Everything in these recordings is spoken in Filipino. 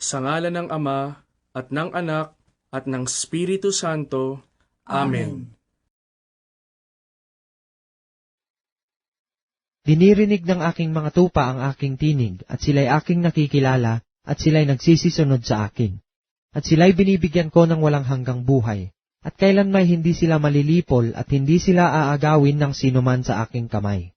Sa ngala ng Ama, at ng Anak, at ng Espiritu Santo. Amen. Dinirinig ng aking mga tupa ang aking tinig, at sila'y aking nakikilala, at sila'y nagsisisunod sa akin. At sila'y binibigyan ko ng walang hanggang buhay, at kailan may hindi sila malilipol at hindi sila aagawin ng sinuman sa aking kamay.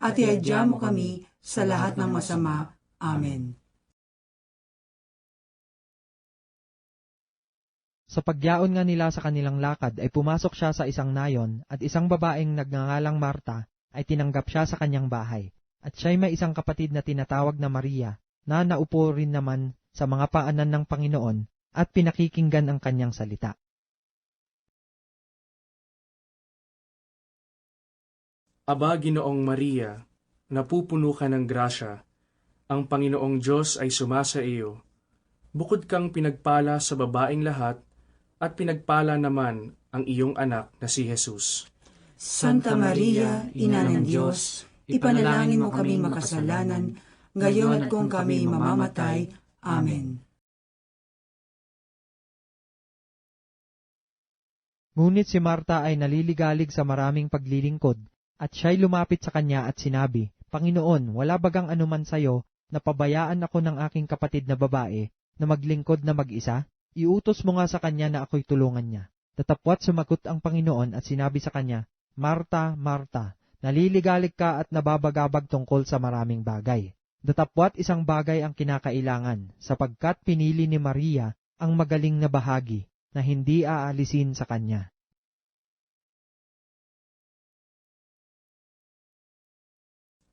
at iadya mo kami sa lahat ng masama. Amen. Sa pagyaon nga nila sa kanilang lakad ay pumasok siya sa isang nayon at isang babaeng nagngangalang Marta ay tinanggap siya sa kanyang bahay. At siya'y may isang kapatid na tinatawag na Maria na naupo rin naman sa mga paanan ng Panginoon at pinakikinggan ang kanyang salita. Aba, Ginoong Maria, napupuno ka ng grasya, ang Panginoong Diyos ay sumasa iyo. Bukod kang pinagpala sa babaing lahat, at pinagpala naman ang iyong anak na si Jesus. Santa Maria, Ina ng Diyos, ipanalangin mo kami makasalanan, ngayon at kung kami mamamatay. Amen. Ngunit si Marta ay naliligalig sa maraming paglilingkod, at siya'y lumapit sa kanya at sinabi, Panginoon, wala bagang anuman sayo na pabayaan ako ng aking kapatid na babae na maglingkod na mag-isa? Iutos mo nga sa kanya na ako'y tulungan niya. Tatapwat sumagot ang Panginoon at sinabi sa kanya, Marta, Marta, naliligalig ka at nababagabag tungkol sa maraming bagay. Datapwat isang bagay ang kinakailangan, sapagkat pinili ni Maria ang magaling na bahagi na hindi aalisin sa kanya.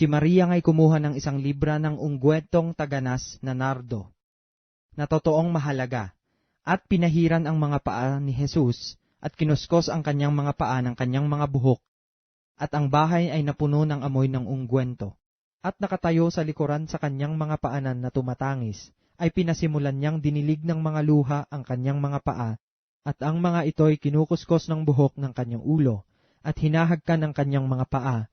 Si Maria nga'y kumuha ng isang libra ng ungwetong taganas na nardo, na totoong mahalaga, at pinahiran ang mga paa ni Jesus, at kinuskos ang kanyang mga paa ng kanyang mga buhok, at ang bahay ay napuno ng amoy ng ungwento. At nakatayo sa likuran sa kanyang mga paanan na tumatangis, ay pinasimulan niyang dinilig ng mga luha ang kanyang mga paa, at ang mga ito'y kinukuskos ng buhok ng kanyang ulo, at hinahagkan ang kanyang mga paa,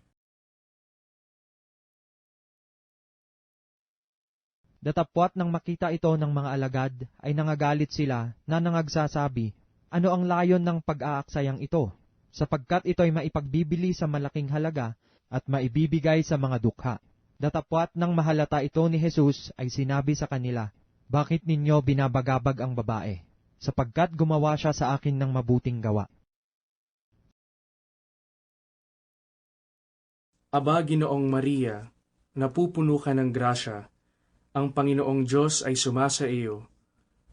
Datapwat nang makita ito ng mga alagad, ay nangagalit sila na nangagsasabi, ano ang layon ng pag-aaksayang ito? Sapagkat ito'y maipagbibili sa malaking halaga at maibibigay sa mga dukha. Datapwat nang mahalata ito ni Jesus ay sinabi sa kanila, Bakit ninyo binabagabag ang babae? Sapagkat gumawa siya sa akin ng mabuting gawa. Aba, Ginoong Maria, napupuno ka ng grasya, ang Panginoong Diyos ay sumasa iyo.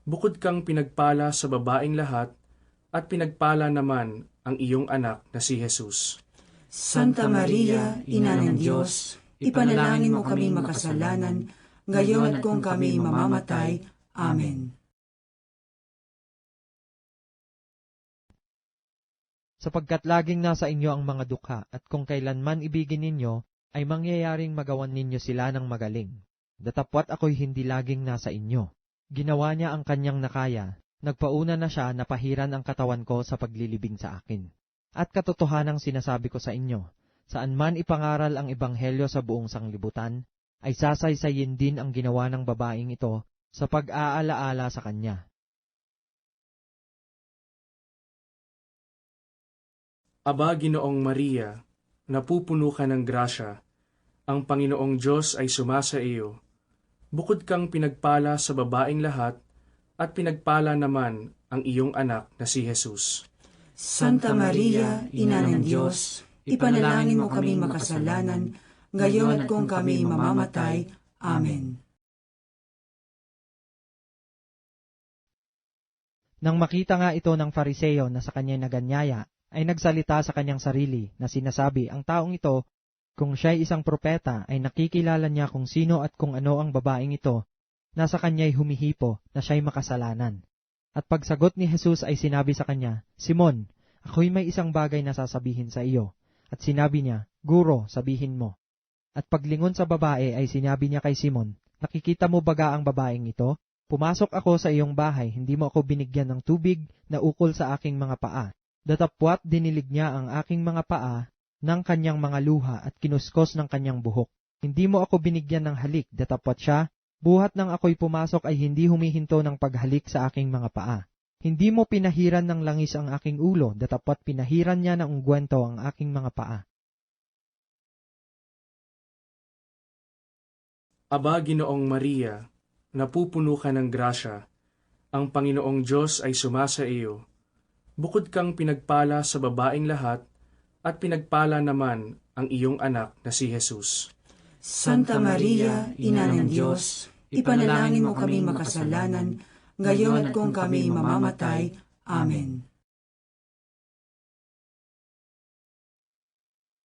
Bukod kang pinagpala sa babaing lahat, at pinagpala naman ang iyong anak na si Jesus. Santa Maria, Ina ng Diyos, ipanalangin mo kami makasalanan, ngayon at kung kami mamamatay. Amen. sapagkat laging nasa inyo ang mga dukha, at kung kailanman ibigin ninyo, ay mangyayaring magawan ninyo sila ng magaling. Datapwat ako'y hindi laging nasa inyo. Ginawa niya ang kanyang nakaya, Nagpauna na siya na pahiran ang katawan ko sa paglilibing sa akin. At katotohanang sinasabi ko sa inyo, saan man ipangaral ang ebanghelyo sa buong sanglibutan, ay sasaysayin din ang ginawa ng babaeng ito sa pag-aalaala sa kanya. Aba, Ginoong Maria, napupuno ka ng grasya, ang Panginoong Diyos ay sumasa iyo. Bukod kang pinagpala sa babaing lahat, at pinagpala naman ang iyong anak na si Jesus. Santa Maria, Ina ng Diyos, ipanalangin mo kaming makasalanan, ngayon at kung kami mamamatay. Amen. Nang makita nga ito ng fariseyo na sa kanya naganyaya, ay nagsalita sa kanyang sarili na sinasabi ang taong ito, kung siya'y isang propeta ay nakikilala niya kung sino at kung ano ang babaeng ito, nasa kanya'y humihipo na siya'y makasalanan. At pagsagot ni Jesus ay sinabi sa kanya, Simon, ako'y may isang bagay na sasabihin sa iyo. At sinabi niya, Guro, sabihin mo. At paglingon sa babae ay sinabi niya kay Simon, Nakikita mo baga ang babaeng ito? Pumasok ako sa iyong bahay, hindi mo ako binigyan ng tubig na ukol sa aking mga paa. Datapwat dinilig niya ang aking mga paa ng kanyang mga luha at kinuskos ng kanyang buhok. Hindi mo ako binigyan ng halik, datapwat siya, buhat nang ako'y pumasok ay hindi humihinto ng paghalik sa aking mga paa. Hindi mo pinahiran ng langis ang aking ulo, datapwat pinahiran niya ng ungkwento ang aking mga paa. Aba, Ginoong Maria, napupuno ka ng grasya, ang Panginoong Diyos ay sumasa iyo. Bukod kang pinagpala sa babaing lahat, at pinagpala naman ang iyong anak na si Jesus. Santa Maria, Ina ng Diyos, ipanalangin mo kaming makasalanan, ngayon at kung kami mamamatay. Amen.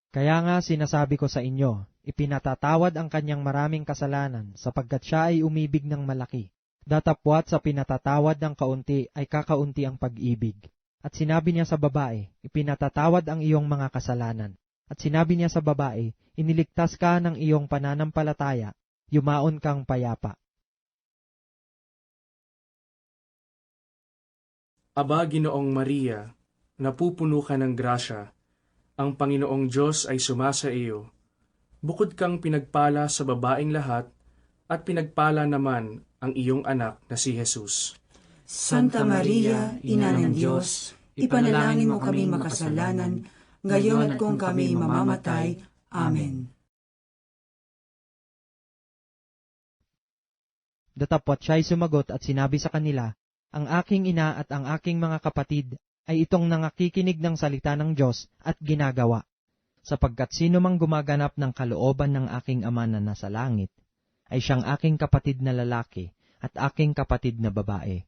Kaya nga sinasabi ko sa inyo, ipinatatawad ang kanyang maraming kasalanan sapagkat siya ay umibig ng malaki. Datapwat sa pinatatawad ng kaunti ay kakaunti ang pag-ibig. At sinabi niya sa babae, ipinatatawad ang iyong mga kasalanan. At sinabi niya sa babae, iniligtas ka ng iyong pananampalataya, yumaon kang payapa. Aba, Ginoong Maria, napupuno ka ng grasya, ang Panginoong Diyos ay sumasa iyo. Bukod kang pinagpala sa babaing lahat, at pinagpala naman ang iyong anak na si Jesus. Santa Maria, Ina ng Diyos, ipanalangin mo kaming makasalanan, ngayon at kung kami mamamatay. Amen. Datapwat siya'y sumagot at sinabi sa kanila, Ang aking ina at ang aking mga kapatid ay itong nangakikinig ng salita ng Diyos at ginagawa. Sapagkat sino mang gumaganap ng kalooban ng aking ama na nasa langit, ay siyang aking kapatid na lalaki at aking kapatid na babae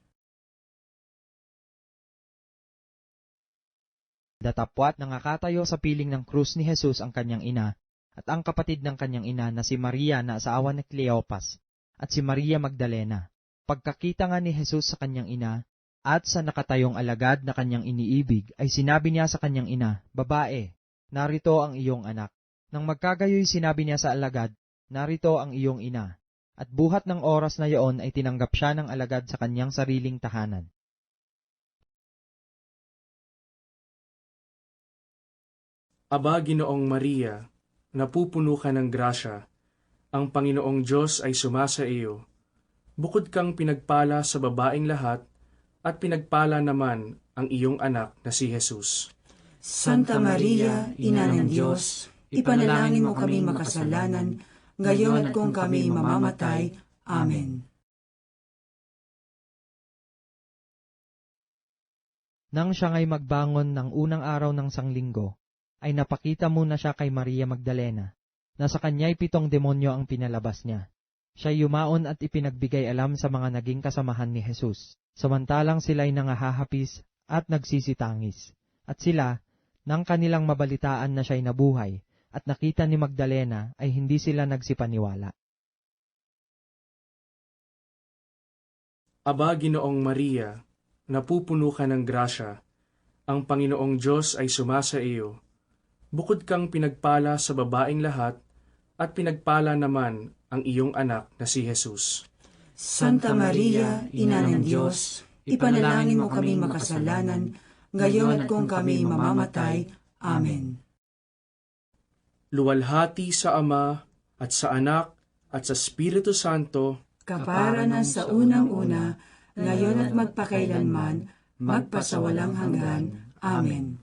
Datapwat nangakatayo sa piling ng krus ni Jesus ang kanyang ina at ang kapatid ng kanyang ina na si Maria na asawa ni Cleopas at si Maria Magdalena. Pagkakita nga ni Jesus sa kanyang ina at sa nakatayong alagad na kanyang iniibig ay sinabi niya sa kanyang ina, Babae, narito ang iyong anak. Nang magkagayoy sinabi niya sa alagad, Narito ang iyong ina. At buhat ng oras na iyon ay tinanggap siya ng alagad sa kanyang sariling tahanan. Aba, Ginoong Maria, napupuno ka ng grasya, ang Panginoong Diyos ay sumasa iyo. Bukod kang pinagpala sa babaing lahat, at pinagpala naman ang iyong anak na si Jesus. Santa Maria, Ina ng Diyos, ipanalangin mo kaming makasalanan, ngayon at kung kami mamamatay. Amen. Nang siya ngay magbangon ng unang araw ng sanglinggo, ay napakita muna siya kay Maria Magdalena, na sa kanya'y pitong demonyo ang pinalabas niya. Siya yumaon at ipinagbigay alam sa mga naging kasamahan ni Jesus, samantalang sila'y nangahahapis at nagsisitangis. At sila, nang kanilang mabalitaan na siya'y nabuhay, at nakita ni Magdalena ay hindi sila nagsipaniwala. Aba, Ginoong Maria, napupuno ka ng grasya, ang Panginoong Diyos ay sumasa iyo. Bukod kang pinagpala sa babaing lahat, at pinagpala naman ang iyong anak na si Jesus. Santa Maria, Ina ng Diyos, ipanalangin mo kami makasalanan, ngayon at kung kami mamamatay. Amen. Luwalhati sa Ama, at sa Anak, at sa Espiritu Santo, Kapara na sa unang-una, ngayon at magpakailanman, magpasawalang hanggan. Amen.